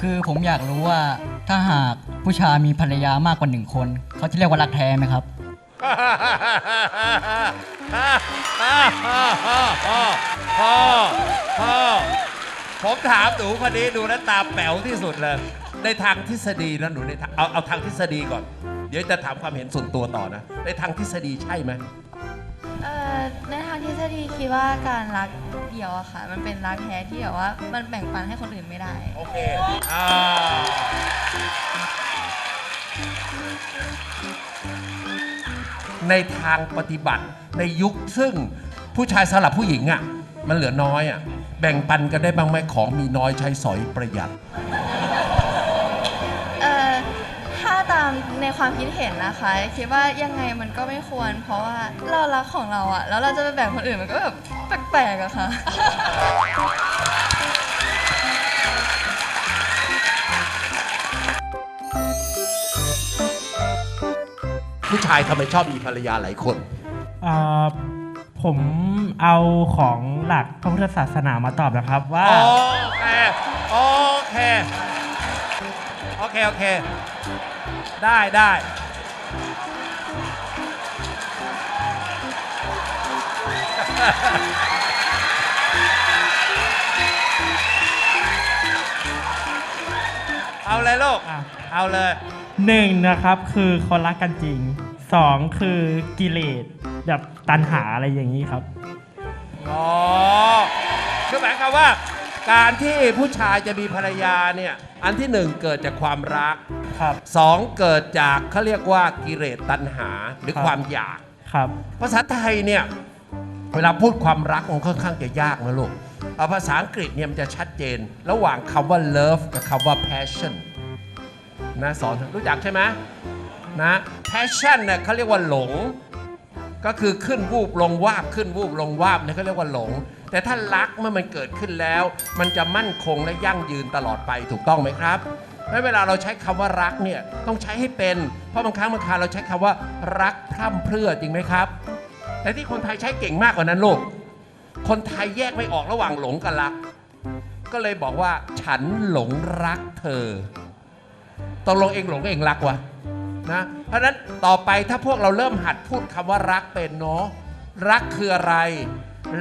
คือผมอยากรู้ว่าถ้าหากผู้ชายมีภรรยามากกว่าหนึ่งคน เขาจะเรียกว่ารักแท้ไหมครับ พ่อพ่อพ่อผมถามหนูคนนี้ดูแล้วตาแป๋วที่สุดเลย ในทางทฤษฎีนะหนูในทางเอาเอาทางทฤษฎีก่อน เดี๋ยวจะถามความเห็นส่วนตัวต่อนะ ในทางทฤษฎีใช่ไหม ในทางทฤษฎีคิดว่าการรักเดียวอะค่ะ มันเป็นรักแท้ที่แบบว่ามันแบ่งปันให้คนอื่นไม่ได้ โอเคอ่าในทางปฏิบัติในยุคซึ่งผู้ชายสลับผู้หญิงอะ่ะ มันเหลือน้อยอะ่ะ แบ่งปันกันได้บ้างไหมของมีน้อยใช้สอยประหยัด ถ้าตามในความคิดเห็นนะคะ คิดว่ายังไงมันก็ไม่ควร เพราะว่าเรารักของเราอะแล้วเราจะไปแบ่งคนอื่นมันก็แบบแปลกๆอะค่ะ ผู้ชายทำไมชอบมีภรรยาหลายคนเอ่อผมเอาของหลักพระพุทธศาสนามาตอบนะครับว่า โอเค โอเค โอเค โอเค ได้ได้เอาเลยลูก อะเอาเลย หนึ่งนะครับคือคนรักกันจริงสองคือกิเลสแบบตัณหาอะไรอย่างนี้ครับ อ๋อคือหมายความว่า การที่ผู้ชายจะมีภรรยาเนี่ย อันที่หนึ่งเกิดจากความรัก ครับ สองเกิดจากเขาเรียกว่ากิเลสตัณหาหรือครับ ความอยาก ครับ ภาษาไทยเนี่ยเวลาพูดความรักมันค่อนข้างจะยากนะลูกเอาภาษาอังกฤษเนี่ยมันจะชัดเจน ระหว่างคำว่า love กับคำว่า passion นะสอนรู้จักใช่ไหมนะ passion เนี่ยเขาเรียกว่าหลง ก็คือขึ้นวูบลงวาบขึ้นวูบลงวาบเนี่ยเขาเรียกว่าหลง แต่ถ้ารักเมื่อมันเกิดขึ้นแล้ว มันจะมั่นคงและยั่งยืนตลอดไปถูกต้องไหมครับ และเวลาเราใช้คำว่ารักเนี่ยต้องใช้ให้เป็น เพราะบางครั้งบางคราเราใช้คำว่ารักพร่ำเพรื่อจริงไหมครับ แต่ที่คนไทยใช้เก่งมากกว่านั้นลูก คนไทยแยกไม่ออกระหว่างหลงกับรัก ก็เลยบอกว่าฉันหลงรักเธอตกลงเองหลงก็เองรักวะนะเพราะฉะนั้นต่อไปถ้าพวกเราเริ่มหัดพูดคำว่ารักเป็นเนาะรักคืออะไร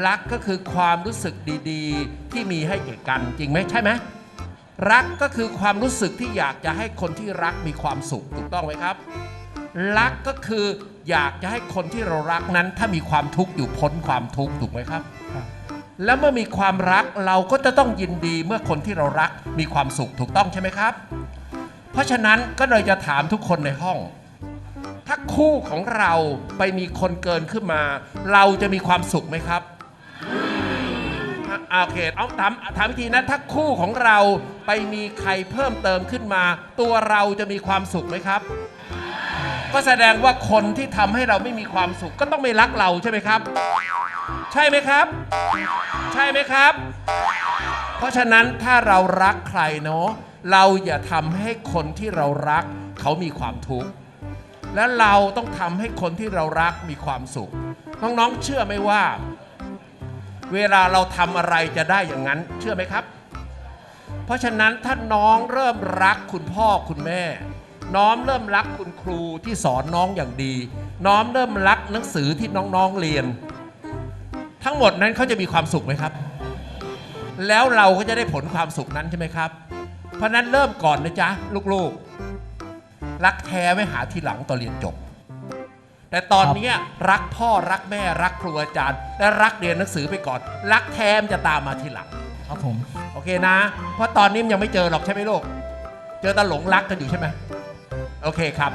รักก็คือความรู้สึกดี ๆ ที่มีให้แก่กันจริงไหมใช่ไหม รักก็คือความรู้สึกที่อยากจะให้คนที่รักมีความสุขถูกต้องไหมครับ รักก็คืออยากจะให้คนที่เรารักนั้น ถ้ามีความทุกข์อยู่พ้นความทุกข์ถูกไหมครับครับ แล้วเมื่อมีความรักเราก็จะต้องยินดีเมื่อคนที่เรารักมีความสุขถูกต้องใช่ไหมครับ เพราะฉะนั้นก็เลยจะถามทุกคนในห้อง ถ้าคู่ของเราไปมีคนเกินขึ้นมา เราจะมีความสุขไหมครับอะอะ โอเคเอาถามถามอีกทีนะถ้าคู่ของเราไปมีใครเพิ่มเติมขึ้นมา ตัวเราจะมีความสุขไหมครับ ก็แสดงว่าคนที่ทำให้เราไม่มีความสุขก็ต้องไม่รักเราใช่ไหมครับ ใช่ไหมครับ ใช่ไหมครับ เพราะฉะนั้นถ้าเรารักใครเนาะเราอย่าทำให้คนที่เรารัก เขามีความทุกข์และเราต้องทำให้คนที่เรารักมีความสุขน้องๆเชื่อไหมว่า เวลาเราทำอะไรจะได้อย่างนั้น เชื่อไหมครับ เพราะฉะนั้นถ้าน้องเริ่มรักคุณพ่อคุณแม่ น้อมเริ่มรักคุณครูที่สอนน้องอย่างดี น้อมเริ่มรักหนังสือที่น้องๆเรียน ทั้งหมดนั้นเขาจะมีความสุขไหมครับ แล้วเราก็จะได้ผลความสุขนั้นใช่ไหมครับ เพราะฉะนั้นเริ่มก่อนนะจ๊ะลูกๆ รักแท้ไว้หาทีหลังตอนเรียนจบ แต่ตอนเนี้ยรักพ่อรักแม่รักครูอาจารย์ และรักเรียนหนังสือไปก่อน รักแท้มนจะตามมาทีหลัง ครับผม โอเคนะ เพราะตอนนี้มันยังไม่เจอหรอกใช่ไหมลูก เจอแตาหลงรักกันอยู่ใช่ไหมโอเคครับ